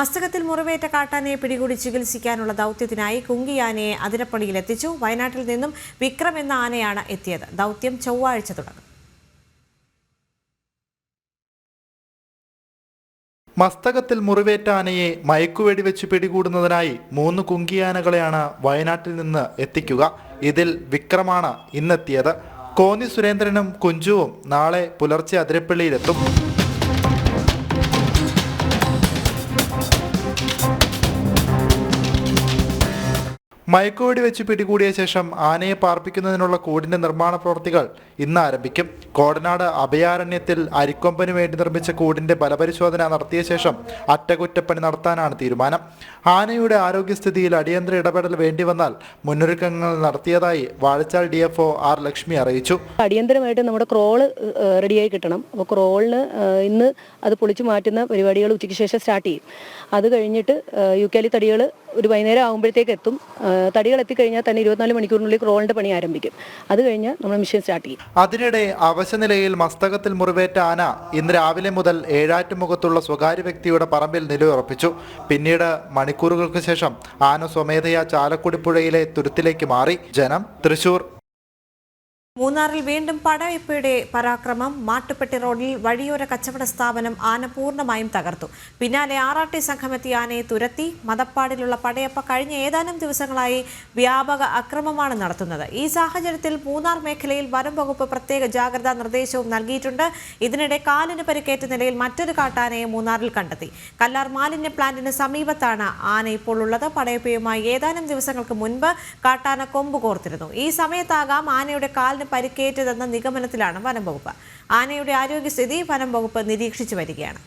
മസ്തകത്തിൽ മുറിവേറ്റ കാട്ടാനയെ പിടികൂടി ചികിത്സിക്കാനുള്ള ദൗത്യത്തിനായി കുങ്കിയാനയെ അതിരപ്പള്ളിയിലെത്തിച്ചു വയനാട്ടിൽ നിന്നും വിക്രം എന്ന ആനയാണ് എത്തിയത്. ദൗത്യം ചൊവ്വാഴ്ച തുടങ്ങും. മസ്തകത്തിൽ മുറിവേറ്റ ആനയെ മയക്കുവെടി വെച്ച് പിടികൂടുന്നതിനായി മൂന്ന് കുങ്കിയാനകളെയാണ് വയനാട്ടിൽ നിന്ന് എത്തിക്കുക. ഇതിൽ വിക്രമാണ് ഇന്നെത്തിയത്. കോന്നി സുരേന്ദ്രനും കുഞ്ചുവും നാളെ പുലർച്ചെ അതിരപ്പള്ളിയിലെത്തും. മയക്കുവെടി വെച്ച് പിടികൂടിയ ശേഷം ആനയെ പാർപ്പിക്കുന്നതിനുള്ള കൂടിന്റെ നിർമ്മാണ പ്രവൃത്തികൾ ഇന്ന് ആരംഭിക്കും. കോടനാട് അഭയാരണ്യത്തിൽ അരിക്കൊമ്പന് വേണ്ടി നിർമ്മിച്ച കൂടിന്റെ ബലപരിശോധന നടത്തിയ ശേഷം അറ്റകുറ്റപ്പണി നടത്താനാണ് തീരുമാനം. ആനയുടെ ആരോഗ്യസ്ഥിതിയിൽ അടിയന്തര ഇടപെടൽ വേണ്ടി വന്നാൽ മുന്നൊരുക്കങ്ങൾ നടത്തിയതായി Vazhachal D F R Lakshmi അറിയിച്ചു. അടിയന്തരമായിട്ട് നമ്മുടെ ക്രോൾ റെഡിയായി കിട്ടണം. അപ്പോൾ ക്രോളിന് ഇന്ന് അത് പൊളിച്ചു മാറ്റുന്ന പരിപാടികൾ ഉച്ചയ്ക്ക് ശേഷം സ്റ്റാർട്ട് ചെയ്യും. അത് കഴിഞ്ഞിട്ട് യുക്കാലി തടികൾ ഒരു വൈകുന്നേരം ആകുമ്പോഴത്തേക്ക് എത്തും. തടികൾ എത്തിക്കഴിഞ്ഞാൽ തന്നെ ഇരുപത്തിനാല് മണിക്കൂറിനുള്ളിൽ ക്രോളിന്റെ പണി ആരംഭിക്കും. അത് കഴിഞ്ഞ് നമ്മൾ മിഷൻ സ്റ്റാർട്ട് ചെയ്യും. അതിനിടെ അവശനിലയിൽ മസ്തകത്തിൽ മുറിവേറ്റ ആന ഇന്ന് രാവിലെ മുതൽ ഏഴാറ്റുമുഖത്തുള്ള സ്വകാര്യ വ്യക്തിയുടെ പറമ്പിൽ നിലയുറപ്പിച്ചു. പിന്നീട് മണിക്കൂറുകൾക്ക് ശേഷം ആന സ്വമേധയാ ചാലക്കുടി പുഴയിലെ തുരുത്തിലേക്ക് മാറി. ജനം തൃശൂർ മൂന്നാറിൽ വീണ്ടും പടയപ്പയുടെ പരാക്രമം. മാട്ടുപ്പെട്ടി റോഡിൽ വഴിയോര കച്ചവട സ്ഥാപനം ആന പൂർണമായും തകർത്തു. പിന്നാലെ ആറാട്ടി സംഘമെത്തി ആനയെ തുരത്തി. മതപ്പാടിലുള്ള പടയപ്പ കഴിഞ്ഞ ഏതാനും ദിവസങ്ങളായി വ്യാപക അക്രമമാണ് നടത്തുന്നത്. ഈ സാഹചര്യത്തിൽ മൂന്നാർ മേഖലയിൽ വനം വകുപ്പ് പ്രത്യേക ജാഗ്രതാ നിർദ്ദേശവും നൽകിയിട്ടുണ്ട്. ഇതിനിടെ കാലിന് പരിക്കേറ്റ നിലയിൽ മറ്റൊരു കാട്ടാനയെ മൂന്നാറിൽ കണ്ടെത്തി. കല്ലാർ മാലിന്യ പ്ലാന്റിന് സമീപത്താണ് ആന ഇപ്പോൾ ഉള്ളത്. പടയപ്പയുമായി ഏതാനും ദിവസങ്ങൾക്ക് മുൻപ് കാട്ടാന കൊമ്പ് കോർത്തിരുന്നു. ഈ സമയത്താകാം ആനയുടെ കാലിന് പരിക്കേറ്റതെന്ന നിഗമനത്തിലാണ് വനം വകുപ്പ് ആനയുടെ ആരോഗ്യസ്ഥിതി വനം വകുപ്പ് നിരീക്ഷിച്ചു വരികയാണ്.